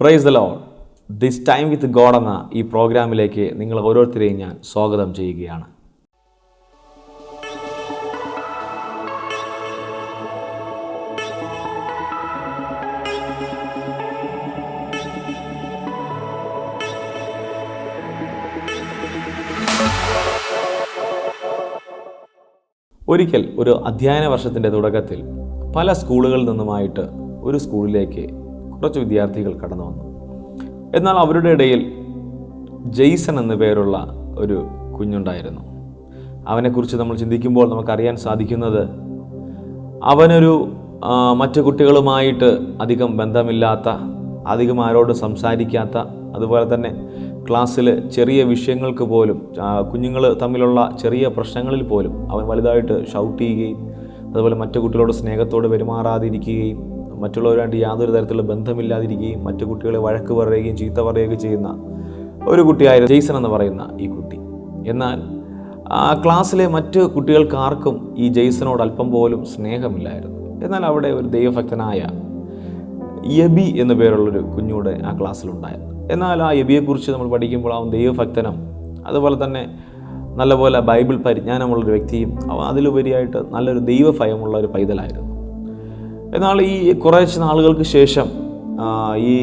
Praise the lord this time with God എന്ന ഈ പ്രോഗ്രാമിലേക്ക് നിങ്ങൾ ഓരോരുത്തരെയും ഞാൻ സ്വാഗതം ചെയ്യുകയാണ്. ഒരിക്കൽ ഒരു അധ്യയന വർഷത്തിന്റെ തുടക്കത്തിൽ പല സ്കൂളുകളിൽ നിന്നുമായിട്ട് ഒരു സ്കൂളിലേക്ക് കുറച്ച് വിദ്യാർത്ഥികൾ കടന്നു വന്നു. എന്നാൽ അവരുടെ ഇടയിൽ ജെയ്സൺ എന്നു പേരുള്ള ഒരു കുഞ്ഞുണ്ടായിരുന്നു. അവനെക്കുറിച്ച് നമ്മൾ ചിന്തിക്കുമ്പോൾ നമുക്കറിയാൻ സാധിക്കുന്നത് അവനൊരു മറ്റു കുട്ടികളുമായിട്ട് അധികം ബന്ധമില്ലാത്ത അധികം ആരോട് സംസാരിക്കാത്ത അതുപോലെ തന്നെ ക്ലാസ്സിൽ ചെറിയ വിഷയങ്ങൾക്ക് പോലും കുഞ്ഞുങ്ങൾ തമ്മിലുള്ള ചെറിയ പ്രശ്നങ്ങളിൽ പോലും അവൻ വലുതായിട്ട് ഷൗട്ട് ചെയ്യുകയും അതുപോലെ മറ്റു കുട്ടികളോട് സ്നേഹത്തോട് പെരുമാറാതിരിക്കുകയും മറ്റുള്ളവരുമായിട്ട് യാതൊരു തരത്തിലുള്ള ബന്ധമില്ലാതിരിക്കുകയും മറ്റു കുട്ടികളെ വഴക്ക് പറയുകയും ചീത്ത പറയുകയും ചെയ്യുന്ന ഒരു കുട്ടിയായിരുന്നു ജെയ്സൺ എന്ന് പറയുന്ന ഈ കുട്ടി. എന്നാൽ ആ ക്ലാസ്സിലെ മറ്റ് കുട്ടികൾക്ക് ആർക്കും ഈ ജെയ്സനോട് അല്പം പോലും സ്നേഹമില്ലായിരുന്നു. എന്നാൽ അവിടെ ഒരു ദൈവഭക്തനായ യബി എന്നു പേരുള്ളൊരു കുഞ്ഞൂടെ ആ ക്ലാസ്സിലുണ്ടായിരുന്നു. എന്നാൽ ആ യബിയെക്കുറിച്ച് നമ്മൾ പഠിക്കുമ്പോൾ അവൻ ദൈവഭക്തനും അതുപോലെ തന്നെ നല്ലപോലെ ബൈബിൾ പരിജ്ഞാനമുള്ളൊരു വ്യക്തിയും അവൻ അതിലുപരിയായിട്ട് നല്ലൊരു ദൈവഭയമുള്ള ഒരു പൈതലായിരുന്നു. എന്നാൽ ഈ കുറച്ച് നാളുകൾക്ക് ശേഷം ഈ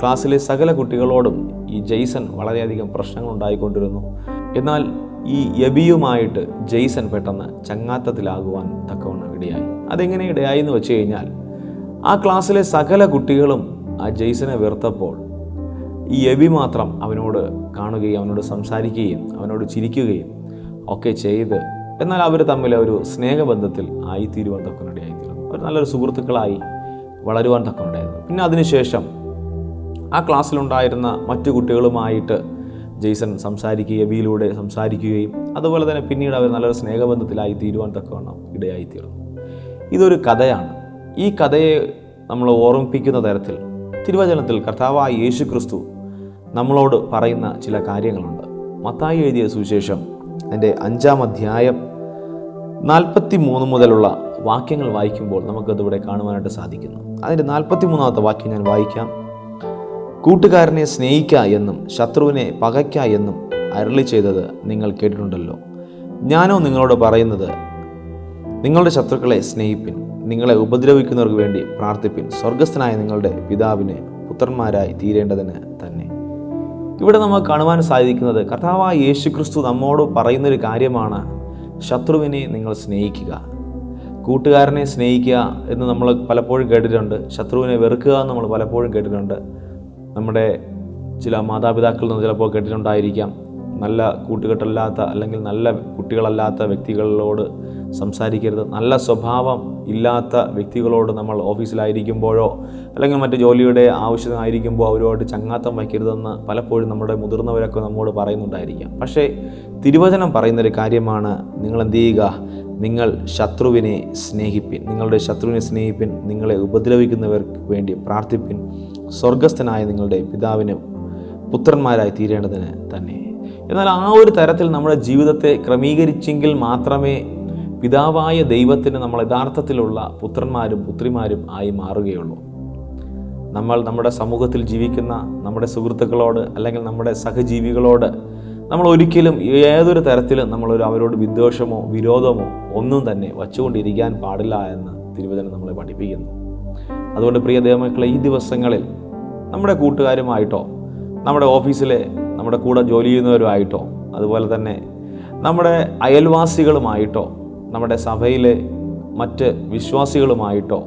ക്ലാസ്സിലെ സകല കുട്ടികളോടും ഈ ജെയ്സൺ വളരെയധികം പ്രശ്നങ്ങൾ ഉണ്ടായിക്കൊണ്ടിരുന്നു എന്നാൽ ഈ യബിയുമായിട്ട് ജെയ്സൺ പെട്ടെന്ന് ചങ്ങാത്തത്തിലാകുവാൻ തക്കവണ്ണം ഇടയായി. അതെങ്ങനെ ഇടയായി എന്ന് വെച്ച് കഴിഞ്ഞാൽ ആ ക്ലാസ്സിലെ സകല കുട്ടികളും ആ ജെയ്സനെ വെറുത്തപ്പോൾ ഈ എബി മാത്രം അവനോട് കാണുകയും അവനോട് സംസാരിക്കുകയും അവനോട് ചിരിക്കുകയും ഒക്കെ ചെയ്ത് എന്നാൽ അവർ തമ്മിൽ ഒരു സ്നേഹബന്ധത്തിൽ ആയിത്തീരുവാൻ തക്കനിടയായിത്തീരുന്നു അവർ നല്ലൊരു സുഹൃത്തുക്കളായി വളരുവാൻ തക്കനുണ്ടായിരുന്നു പിന്നെ അതിനുശേഷം ആ ക്ലാസ്സിലുണ്ടായിരുന്ന മറ്റു കുട്ടികളുമായിട്ട് ജെയ്സൺ സംസാരിക്കുകയും എബിയിലൂടെ സംസാരിക്കുകയും അതുപോലെ തന്നെ പിന്നീട് അവർ നല്ലൊരു സ്നേഹബന്ധത്തിലായി തീരുവാൻ തക്കവണ്ണം ഇടയായിത്തീർന്നു. ഇതൊരു കഥയാണ്. ഈ കഥയെ നമ്മൾ ഓർമ്മിപ്പിക്കുന്ന തരത്തിൽ തിരുവചനത്തിൽ കർത്താവായ യേശു ക്രിസ്തു നമ്മളോട് പറയുന്ന ചില കാര്യങ്ങളുണ്ട്. മത്തായി എഴുതിയ സുവിശേഷം എന്റെ അഞ്ചാം അധ്യായം നാൽപ്പത്തി മൂന്ന് മുതലുള്ള വാക്യങ്ങൾ വായിക്കുമ്പോൾ നമുക്കതിവിടെ കാണുവാനായിട്ട് സാധിക്കുന്നു. അതിന്റെ നാൽപ്പത്തി മൂന്നാമത്തെ വാക്യം ഞാൻ വായിക്കാം. കൂട്ടുകാരനെ സ്നേഹിക്ക എന്നും ശത്രുവിനെ പകയ്ക്ക എന്നും അരളി ചെയ്തത് നിങ്ങൾ കേട്ടിട്ടുണ്ടല്ലോ. ഞാനോ നിങ്ങളോട് പറയുന്നത് നിങ്ങളുടെ ശത്രുക്കളെ സ്നേഹിപ്പിൻ നിങ്ങളെ ഉപദ്രവിക്കുന്നവർക്ക് വേണ്ടി പ്രാർത്ഥിപ്പിൻ സ്വർഗസ്ഥനായ നിങ്ങളുടെ പിതാവിനെ പുത്രന്മാരായി തീരേണ്ടതിന് തന്നെ. ഇവിടെ നമുക്ക് കാണുവാൻ സാധിക്കുന്നത് കർത്താവായ യേശു ക്രിസ്തു നമ്മോട് പറയുന്നൊരു കാര്യമാണ് ശത്രുവിനെ നിങ്ങൾ സ്നേഹിക്കുക. കൂട്ടുകാരനെ സ്നേഹിക്കുക എന്ന് നമ്മൾ പലപ്പോഴും കേട്ടിട്ടുണ്ട്. ശത്രുവിനെ വെറുക്കുക എന്ന് നമ്മൾ പലപ്പോഴും കേട്ടിട്ടുണ്ട്. നമ്മുടെ ചില മാതാപിതാക്കളിൽ നിന്ന് ചിലപ്പോൾ കേട്ടിട്ടുണ്ടായിരിക്കാം. നല്ല കൂട്ടുകെട്ടല്ലാത്ത അല്ലെങ്കിൽ നല്ല കുട്ടികളല്ലാത്ത വ്യക്തികളോട് സംസാരിക്കരുത്. നല്ല സ്വഭാവം ഇല്ലാത്ത വ്യക്തികളോട് നമ്മൾ ഓഫീസിലായിരിക്കുമ്പോഴോ അല്ലെങ്കിൽ മറ്റ് ജോലിയുടെ ആവശ്യമായിരിക്കുമ്പോൾ അവരോട് ചങ്ങാത്തം വയ്ക്കരുതെന്ന് പലപ്പോഴും നമ്മുടെ മുതിർന്നവരൊക്കെ നമ്മോട് പറയുന്നുണ്ടായിരിക്കാം. പക്ഷേ തിരുവചനം പറയുന്നൊരു കാര്യമാണ് നിങ്ങൾ എന്ത് ചെയ്യുക? നിങ്ങൾ ശത്രുവിനെ സ്നേഹിപ്പിൻ. നിങ്ങളുടെ ശത്രുവിനെ സ്നേഹിപ്പിൻ. നിങ്ങളെ ഉപദ്രവിക്കുന്നവർക്ക് വേണ്ടി പ്രാർത്ഥിപ്പിൻ. സ്വർഗസ്ഥനായ നിങ്ങളുടെ പിതാവിന് പുത്രന്മാരായി തീരേണ്ടതിന് തന്നെ. എന്നാൽ ആ ഒരു തരത്തിൽ നമ്മുടെ ജീവിതത്തെ ക്രമീകരിച്ചെങ്കിൽ മാത്രമേ പിതാവായ ദൈവത്തിന് നമ്മൾ യഥാർത്ഥത്തിലുള്ള പുത്രന്മാരും പുത്രിമാരും ആയി മാറുകയുള്ളൂ. നമ്മൾ നമ്മുടെ സമൂഹത്തിൽ ജീവിക്കുന്ന നമ്മുടെ സുഹൃത്തുക്കളോട് അല്ലെങ്കിൽ നമ്മുടെ സഹജീവികളോട് നമ്മൾ ഒരിക്കലും ഏതൊരു തരത്തിലും നമ്മൾ അവരോട് വിദ്വേഷമോ വിരോധമോ ഒന്നും തന്നെ വച്ചുകൊണ്ടിരിക്കാൻ പാടില്ല എന്ന് തിരുവചനം നമ്മളെ പഠിപ്പിക്കുന്നു. അതുകൊണ്ട് പ്രിയ ദേവമക്കളെ ഈ ദിവസങ്ങളിൽ നമ്മുടെ കൂട്ടുകാരുമായിട്ടോ നമ്മുടെ ഓഫീസിലെ നമ്മുടെ കൂടെ ജോലി ചെയ്യുന്നവരുമായിട്ടോ അതുപോലെ തന്നെ നമ്മുടെ അയൽവാസികളുമായിട്ടോ നമ്മുടെ സഭയിലെ മറ്റ് വിശ്വാസികളുമായിട്ടോ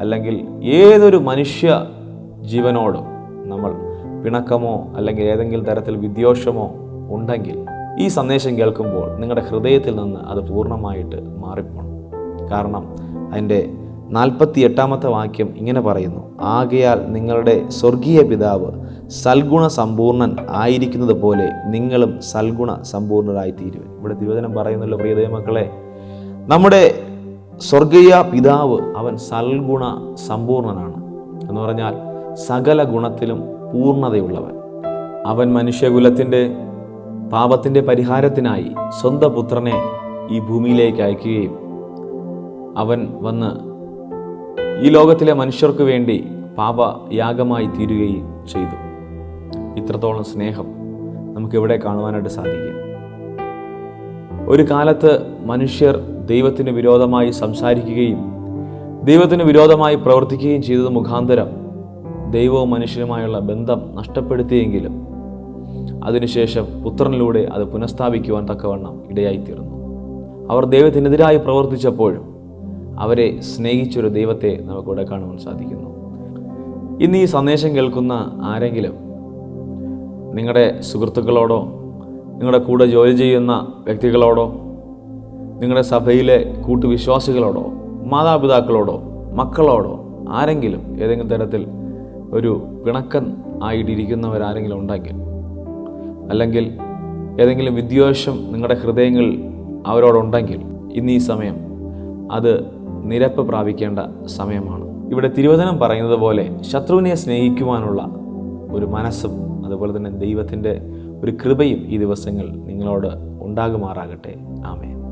അല്ലെങ്കിൽ ഏതൊരു മനുഷ്യ ജീവനോടും നമ്മൾ പിണക്കമോ അല്ലെങ്കിൽ ഏതെങ്കിലും തരത്തിൽ വിദ്വേഷമോ ഉണ്ടെങ്കിൽ ഈ സന്ദേശം കേൾക്കുമ്പോൾ നിങ്ങളുടെ ഹൃദയത്തിൽ നിന്ന് അത് പൂർണമായിട്ട് മാറിപ്പോണം. കാരണം അതിന്റെ നാൽപ്പത്തി എട്ടാമത്തെ വാക്യം ഇങ്ങനെ പറയുന്നു ആകയാൽ നിങ്ങളുടെ സ്വർഗീയ പിതാവ് സൽഗുണ സമ്പൂർണൻ ആയിരിക്കുന്നത് പോലെ നിങ്ങളും സൽഗുണ സമ്പൂർണരായി തീരുവൻ ഇവിടെ തിരുവചനം പറയുന്നല്ലോ പ്രിയ മക്കളെ നമ്മുടെ സ്വർഗീയ പിതാവ് അവൻ സൽഗുണ സമ്പൂർണനാണ് എന്ന് പറഞ്ഞാൽ സകല ഗുണത്തിലും പൂർണതയുള്ളവൻ. അവൻ മനുഷ്യകുലത്തിന്റെ പാപത്തിന്റെ പരിഹാരത്തിനായി സ്വന്തം പുത്രനെ ഈ ഭൂമിയിലേക്ക് അയക്കുകയും അവൻ വന്ന് ഈ ലോകത്തിലെ മനുഷ്യർക്ക് വേണ്ടി പാപയാഗമായി തീരുകയും ചെയ്തു. ഇത്രത്തോളം സ്നേഹം നമുക്കിവിടെ കാണുവാനായിട്ട് സാധിക്കും. ഒരു കാലത്ത് മനുഷ്യർ ദൈവത്തിന് വിരോധമായി സംസാരിക്കുകയും ദൈവത്തിന് വിരോധമായി പ്രവർത്തിക്കുകയും ചെയ്തത് മുഖാന്തരം ദൈവവും മനുഷ്യനുമായുള്ള ബന്ധം നഷ്ടപ്പെടുത്തിയെങ്കിലും അതിനുശേഷം പുത്രനിലൂടെ അത് പുനഃസ്ഥാപിക്കുവാൻ തക്കവണ്ണം ഇടയായിത്തീർന്നു. അവർ ദൈവത്തിനെതിരായി പ്രവർത്തിച്ചപ്പോഴും അവരെ സ്നേഹിച്ചൊരു ദൈവത്തെ നമുക്കിവിടെ കാണുവാൻ സാധിക്കുന്നു. ഇന്ന് ഈ സന്ദേശം കേൾക്കുന്ന ആരെങ്കിലും നിങ്ങളുടെ സുഹൃത്തുക്കളോടോ നിങ്ങളുടെ കൂടെ ജോലി ചെയ്യുന്ന വ്യക്തികളോടോ നിങ്ങളുടെ സഭയിലെ കൂട്ടുവിശ്വാസികളോടോ മാതാപിതാക്കളോടോ മക്കളോടോ ആരെങ്കിലും ഏതെങ്കിലും തരത്തിൽ ഒരു പിണക്കൻ ആയിട്ടിരിക്കുന്നവരാരെങ്കിലും ഉണ്ടെങ്കിൽ അല്ലെങ്കിൽ ഏതെങ്കിലും വിദ്വേഷം നിങ്ങളുടെ ഹൃദയങ്ങളിൽ അവരോടുണ്ടെങ്കിൽ ഇന്ന് ഈ സമയം അത് നിരപ്പ് പ്രാപിക്കേണ്ട സമയമാണ്. ഇവിടെ തിരുവചനം പറയുന്നത് പോലെ ശത്രുവിനെ സ്നേഹിക്കുവാനുള്ള ഒരു മനസ്സും അതുപോലെ തന്നെ ദൈവത്തിന്റെ ഒരു കൃപയും ഈ ദിവസങ്ങൾ നിങ്ങളോട് ഉണ്ടാകുമാറാകട്ടെ. ആമേൻ.